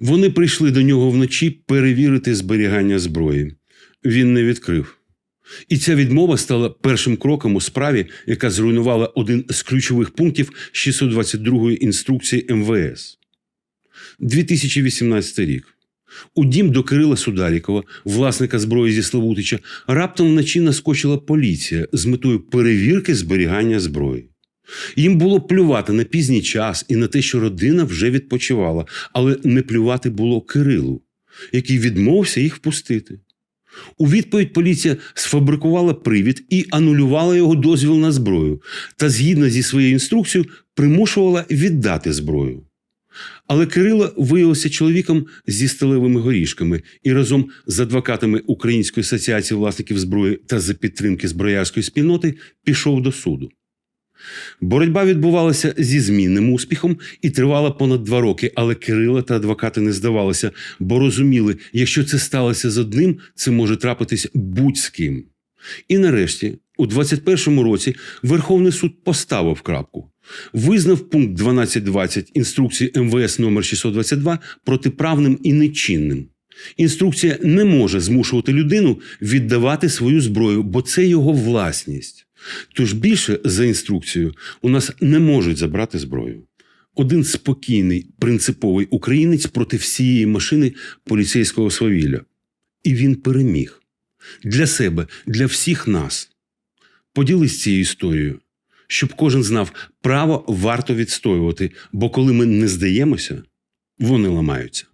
Вони прийшли до нього вночі перевірити зберігання зброї. Він не відкрив. І ця відмова стала першим кроком у справі, яка зруйнувала один з ключових пунктів 622-ї інструкції МВС. 2018 рік. У дім до Кирила Сударікова, власника зброї зі Славутича, раптом вночі наскочила поліція з метою перевірки зберігання зброї. Їм було плювати на пізній час і на те, що родина вже відпочивала, але не плювати було Кирилу, який відмовився їх впустити. У відповідь поліція сфабрикувала привід і анулювала його дозвіл на зброю, та згідно зі своєю інструкцією примушувала віддати зброю. Але Кирило виявився чоловіком зі сталевими горішками і разом з адвокатами Української асоціації власників зброї та за підтримки зброярської спільноти пішов до суду. Боротьба відбувалася зі змінним успіхом і тривала понад два роки, але Кирила та адвокати не здавалися, бо розуміли, якщо це сталося з одним, це може трапитись будь-з ким. І нарешті, у 21-му році, Верховний суд поставив крапку. Визнав пункт 12.20 інструкції МВС номер 622 протиправним і нечинним. Інструкція не може змушувати людину віддавати свою зброю, бо це його власність. Тож більше за інструкцією у нас не можуть забрати зброю. Один спокійний, принциповий українець проти всієї машини поліцейського свавілля. І він переміг для себе, для всіх нас. Поділись цією історією, щоб кожен знав, право варто відстоювати, бо коли ми не здаємося, вони ламаються.